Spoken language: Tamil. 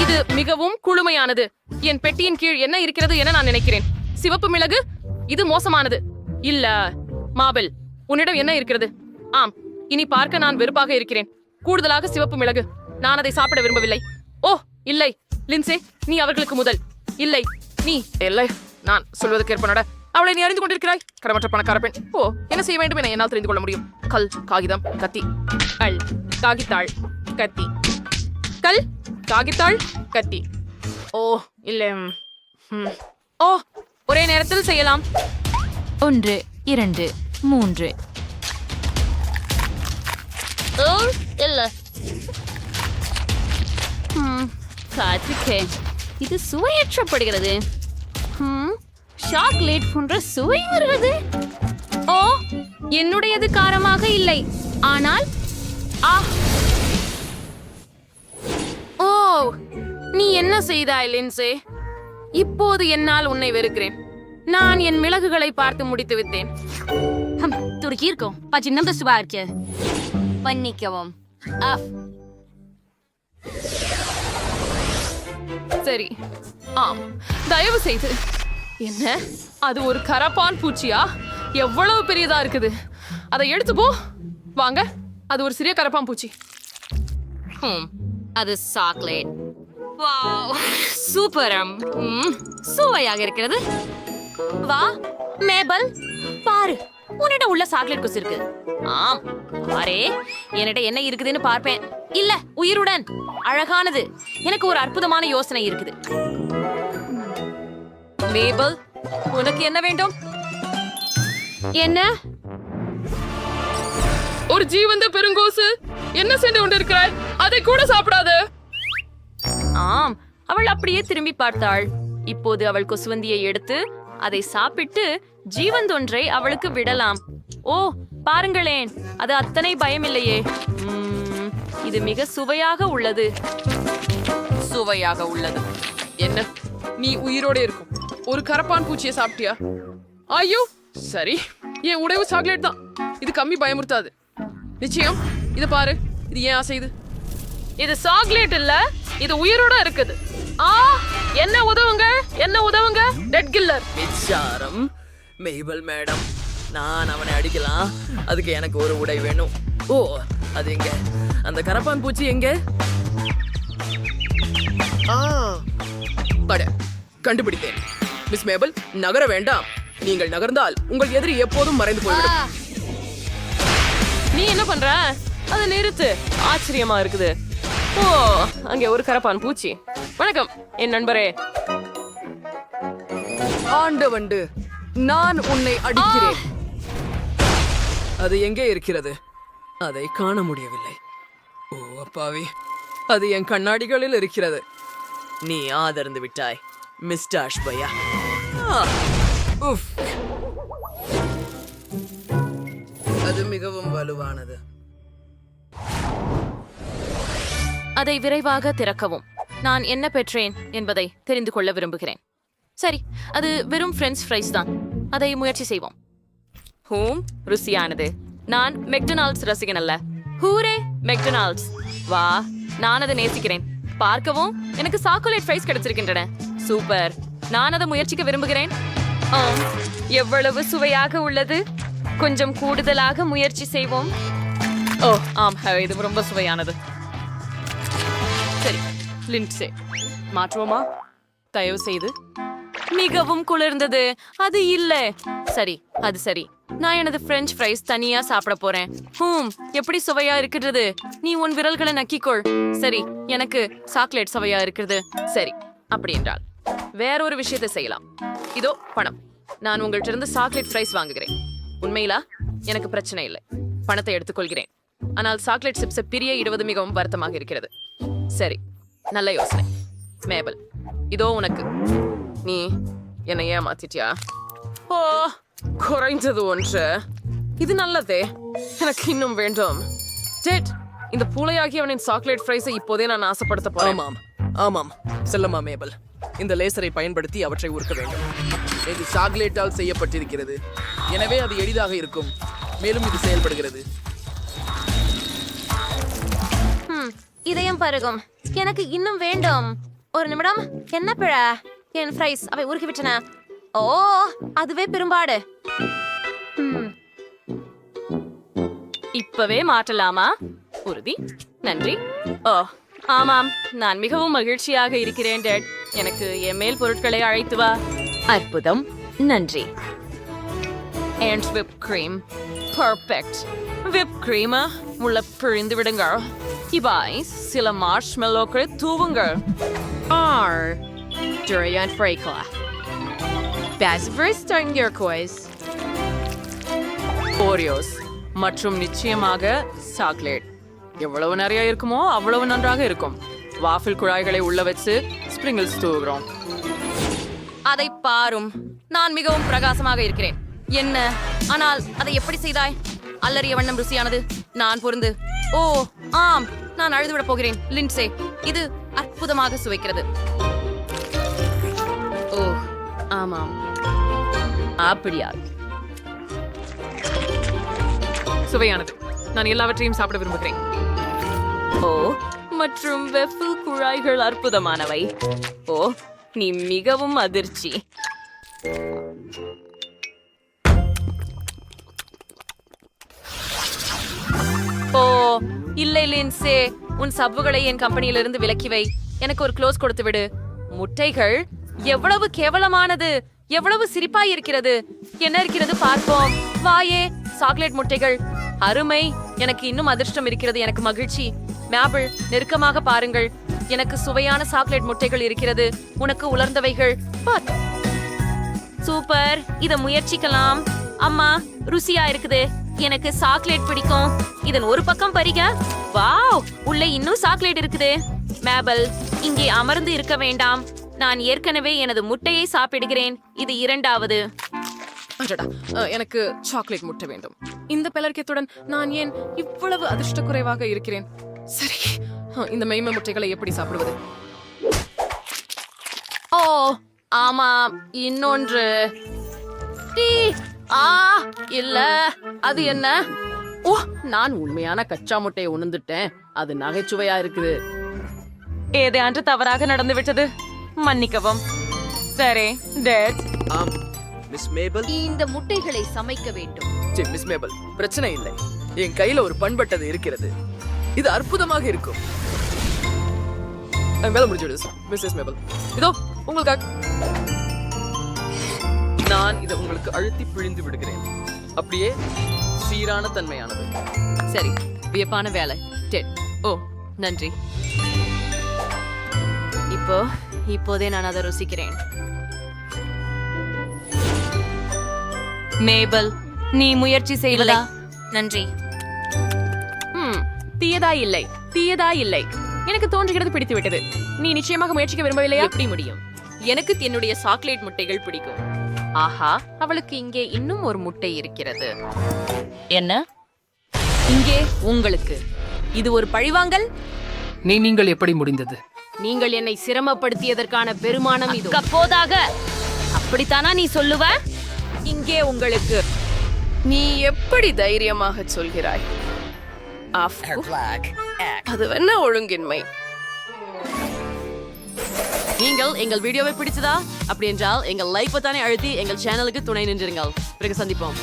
இது மிகவும் குளுமையானது. என் பெட்டியின் கீழ் என்ன இருக்கிறது என நான் நினைக்கிறேன். சிவப்பு மிளகு? இது மோசமானது. இல்ல மாபெல் உன்னிடம் என்ன இருக்கிறது? ஆம் இனி பார்க்க நான் வெறுப்பாக இருக்கிறேன். கூடுதலாக சிவப்பு மிளகு. நான் அதை சாப்பிட விரும்பவில்லை. ஓ இல்லை. லின்சே நீ அவர்களுக்கு முதல். இல்லை நீ இல்லை நான் சொல்வதற்கு ஏற்பனோட அவளை நீ அறிந்து கொண்டிருக்கிறாய் கடமற்ற பணக்கார பெண் ஓ என்ன செய்ய வேண்டும் என என்னால் தெரிந்து கொள்ள முடியும்? கல் காகிதம் கத்தி. அல் காகித்தாள் கத்தி. கல் காகித்தாள் கத்தி. ஓ இல்லை. ஓ ஒரே நேரத்தில் செய்யலாம். ஒன்று இரண்டு மூன்று. ஓ இல்ல. காத்துக்கே. இது சுவையற்றப்படுகிறது. சாக்லேட் போன்ற சுவை வருகிறது ஓ என்னுடையது காரமாக இல்லை. ஆனால் ஆ நீ என்ன செய்தாய் லின்சே? இப்போது என்னால் உன்னை வெறுக்கிறேன். நான் என் மிளகுகளை பார்த்து முடித்து விட்டேன். துருக்கி இருக்கும் பச்சின்னம் சுவா இருக்கு. அஃப். சரி. ஆம். தயவு செய்து. என்ன? அது ஒரு கரப்பான் பூச்சியா? எவ்வளவு பெரியதா இருக்குது? அதை எடுத்து போ. வாங்க. அது ஒரு சிறிய கரப்பான் பூச்சி. ஹம், அது சாக்லேட். வாவ் சூப்பரம். சுவையாக இருக்கிறது. வா மேபல் பாரு உன்னிட்ட உள்ள சாக்லேட் குஸ் இருக்கு. ஆம் பாரே என்னிட்ட என்ன இருக்குதுன்னு பார்ப்பேன். இல்ல உயிருடன். அழகானது. எனக்கு ஒரு அற்புதமான யோசனை இருக்குது. மேபல் உனக்கு என்ன வேண்டும்? என்ன? ஒரு ஜீவந்த பெருங்கோசு. என்ன செய்து கொண்டிருக்கிறாய் அதை கூட சாப்பிடாது. ஆம் அவள் அப்படியே திரும்பி பார்த்தாள். இப்போது அவள் கொசுவந்தியை எடுத்து அதை சாப்பிட்டு ஜீவந்தொன்றை அவளுக்கு விடலாம். ஓ பாருங்களேன் அது அத்தனை பயமில்லையே. இது மிக சுவையாக உள்ளது. சுவையாக உள்ளது. என்ன நீ உயிரோட இருக்கும் ஒரு கரப்பான் பூச்சியை சாப்பிட்டியா? ஐயோ சரி என் உணவு சாக்லேட் தான். இது கம்மி பயமுறுத்தாது. நிச்சயம் இத பாரு. இது ஏன் அசைது இது? சாக்லேட் இல்ல இது உயிரோட இருக்குது. ஆ என்ன உதவுங்க? என்ன உதவுங்க? டெட் கில்லர் மிச்சாரம். மெய்பல் மேடம் நான் அவனை அடிக்கலாம். அதுக்கு எனக்கு ஒரு உடை வேணும். ஓ அது எங்க? அந்த கரப்பான் பூச்சி எங்க? ஆ அட கண்டுபிடித்தேன். மிஸ் மேபல் நகர வேண்டாம். நீங்கள் நகர்ந்தால் உங்கள் எதிரி எப்போதும் மறைந்து போய்விடும். நீ என்ன பண்ற? அதை நிறுத்து. ஆச்சரியமா இருக்குது. ஓ அங்கே ஒரு கரப்பான் பூச்சி. வணக்கம் என் நண்பரே. ஆண்டவண்டு நான் உன்னை அடிக்கிறேன். அது எங்கே இருக்கிறது? அதை காண முடியவில்லை. ஓ அப்பாவி. அது என் கண்ணாடிகளில் இருக்கிறது. நீ ஆதரந்து விட்டாய் ஆ, உஃப். அது மிகவும் வலுவானது. அதை விரைவாக திறக்கவும். நான் என்ன பெற்றேன் என்பதை தெரிந்து கொள்ள விரும்புகிறேன். சரி அது வெறும் ஃப்ரெஞ்ச் ஃப்ரைஸ் தான். அதை முயற்சி செய்வோம். ஹூம் ருசியானது. நான் மெக்டொனால்ட்ஸ் ரசிகன் அல்ல. ஹூரே மெக்டொனால்ட்ஸ் வா நான் அதை நேசிக்கிறேன். பார்க்கவும் எனக்கு சாக்லேட் ஃப்ரைஸ் கிடைச்சிருக்கின்றன. சூப்பர். நான் அதை முயற்சிக்க விரும்புகிறேன். ஆம் எவ்வளவு சுவையாக உள்ளது. கொஞ்சம் கூடுதலாக முயற்சி செய்வோம். ஓ ஆம் இது ரொம்ப சுவையானது. சரி லிண்ட்ஸே மாற்றுவோமா? தயவு செய்து. மிகவும் குளிர்ந்தது. அது இல்ல. சரி அது சரி. நான் எனது பிரெஞ்ச் ஃப்ரைஸ் தனியா சாப்பிட போறேன். ஹூம் எப்படி சுவையா இருக்கிறது? நீ உன் விரல்களை நக்கிக்கொள். சரி எனக்கு சாக்லேட் சுவையா இருக்கிறது. சரி அப்படி என்றால் வேற ஒரு விஷயத்தை செய்யலாம். இதோ பணம். நான் உங்கள்கிட்ட இருந்து சாக்லேட் ஃப்ரைஸ் வாங்குகிறேன். உண்மையிலா? எனக்கு பிரச்சனை இல்லை. பணத்தை எடுத்துக்கொள்கிறேன். ஆனால் சாக்லேட் சிப்ஸை பிரிய இடுவது மிகவும் வருத்தமாக இருக்கிறது. சரி நல்ல யோசனை. மேபல் இதோ உனக்கு. நீ என்னை ஏமாத்திட்டியா? ஓ குறைந்தது ஒன்று. இது நல்லதே. எனக்கு இன்னும் வேண்டும். ஜெட் இந்த பூளையாகியவனின் சாக்லேட் ஃப்ரைஸை இப்போதே நான் ஆசைப்படுத்த போறேன். ஆமாம் ஆமாம். செல்லம்மா மேபல் இந்த லேசரை பயன்படுத்தி அவற்றை உருக்க வேண்டும். இது சாக்லேட்டால் செய்யப்பட்டிருக்கிறது. எனவே அது எளிதாக இருக்கும். மேலும் இது செயல்படுகிறது. இதயம் பருகும். எனக்கு இன்னும் வேண்டும். ஒரு நிமிடம். என்ன பிழ? என் ஃப்ரைஸ் அவை உருக்கி விட்டன ஓ அதுவே பெரும்பாடு. இப்பவே மாற்றலாமா? உறுதி. நன்றி. ஓ ஆமாம். நான் மிகவும் மகிழ்ச்சியாக இருக்கிறேன் டேட். எனக்கு என் மேல் பொருட்களை அழைத்து வா. அற்புதம். நன்றி. And whip cream perfect whip கிரீமா உள்ள பிழிந்து விடுங்கள் சில மார்ஷ் மெல்லோக்களை தூவுங்கள் R. Durian Freikla. Basverse கோய்ஸ் ஓரியோஸ் மற்றும் நிச்சயமாக சாக்லேட் எவ்வளவு நிறைய இருக்குமோ அவ்வளவு நன்றாக இருக்கும். வாஃபில் குழாய்களை உள்ள வச்சு ஸ்ப்ரிங்கிள்ஸ் தூவுகிறோம். அதை பாரும். நான் மிகவும் பிரகாசமாக இருக்கிறேன். என்ன? ஆனால் அதை எப்படி செய்தாய்? அல்லறிய வண்ணம் ருசியானது. நான் பொருந்து. ஓ ஆம். நான் அழுதுவிடப் போகிறேன் லின்சே இது அற்புதமாக சுவைக்கிறது. ஓ ஆமாம். அப்படியா. சுவையானது. நான் எல்லாவற்றையும் சாப்பிட விரும்புகிறேன். ஓ மற்றும் வெஃபில் குழாய்கள் அற்புதமானவை. ஓ நீ மிகவும் அதிர்ச்சி. இல்லை லின்சே உன் சவ்வுகளை என் கம்பெனியிலிருந்து விலக்கி வை. எனக்கு ஒரு க்ளோஸ் கொடுத்து விடு. முட்டைகள் எவ்வளவு கேவலமானது எவ்வளவு சிரிப்பாய் இருக்கிறது. என்ன இருக்கிறது பார்ப்போம். வாயே சாக்லேட் முட்டைகள். அருமை எனக்கு இன்னும் அதிர்ஷ்டம் இருக்கிறது எனக்கு மகிழ்ச்சி. மேபிள் நெருக்கமாக பாருங்கள். எனக்கு சுவையான சாக்லேட் முட்டைகள் இருக்கிறது. உனக்கு உலர்ந்தவைகள். சூப்பர் இத முயற்சிக்கலாம். அம்மா ருசியா இருக்குது. எனக்கு சாக்லேட் பிடிக்கும். இதன் ஒரு பக்கம் பறிக வாவ்! உள்ள இன்னும் சாக்லேட் இருக்குது. மேபல் இங்கே அமர்ந்து இருக்க வேண்டாம். நான் ஏற்கனவே எனது முட்டையை சாப்பிடுகிறேன். இது இரண்டாவது. எனக்கு சாக்லேட் முட்டை வேண்டும். இந்த பலர்க்கியத்துடன் நான் ஏன் இவ்வளவு அதிர்ஷ்ட குறைவாக இருக்கிறேன்? சரி இந்த மெய்மை முட்டைகளை எப்படி சாப்பிடுவது? ஓ ஆமாம். இன்னொன்று. ஆ இல்ல. அது என்ன? ஓ நான் உண்மையான கச்சா முட்டையை உணர்ந்துட்டேன். அது நகைச்சுவையா இருக்குது. ஏதேன்று தவறாக நடந்து விட்டது. மன்னிக்கவும். சரி டேட். ஆம் மிஸ் மேபல் இந்த முட்டைகளை சமைக்க வேண்டும். சரி மிஸ் மேபல் பிரச்சனை இல்லை. என் கையில ஒரு பண்பட்டது இருக்கிறது. இது அற்புதமாக இருக்கும். வேலை முடிஞ்சு மிஸ்ஸஸ் மேபல் இதோ உங்களுக்காக. நான் இதை உங்களுக்கு அழுத்தி பிழிந்து விடுகிறேன். அப்படியே சீரான தன்மையானது. சரி வியப்பான வேலை. டெட். ஓ நன்றி. இப்போ இப்போதே நான் அதை ருசிக்கிறேன். மேபல் நீ முயற்சி செய்வதா? நன்றி. தீயதா இல்லை. தீயதா இல்லை. எனக்கு தோன்றுகிறது பிடித்து விட்டது நீ நிச்சயமாக முயற்சிக்க விரும்பவில்லையா? எப்படி முடியும்? எனக்கு என்னுடைய சாக்லேட் முட்டைகள் பிடிக்கும். ஆஹா அவளுக்கு இங்கே இன்னும் ஒரு முட்டை இருக்கிறது. என்ன? இங்கே உங்களுக்கு. இது ஒரு பழிவாங்கல்? நீ நீங்கள் எப்படி முடிந்தது? நீங்கள் என்னை சிரமப்படுத்தியதற்கான பெருமானம் இது. போதாக. அப்படித்தானா நீ சொல்லுவ? இங்கே உங்களுக்கு. நீ எப்படி தைரியமாக சொல்கிறாய். அது என்ன ஒழுங்கின்மை. நீங்கள் எங்கள் வீடியோவை பிடிச்சதா? அப்படி என்றால் எங்கள் லைக் பத்தானே அழுத்தி எங்கள் சேனலுக்கு துணை நின்றுங்கள் பிறகு சந்திப்போம்.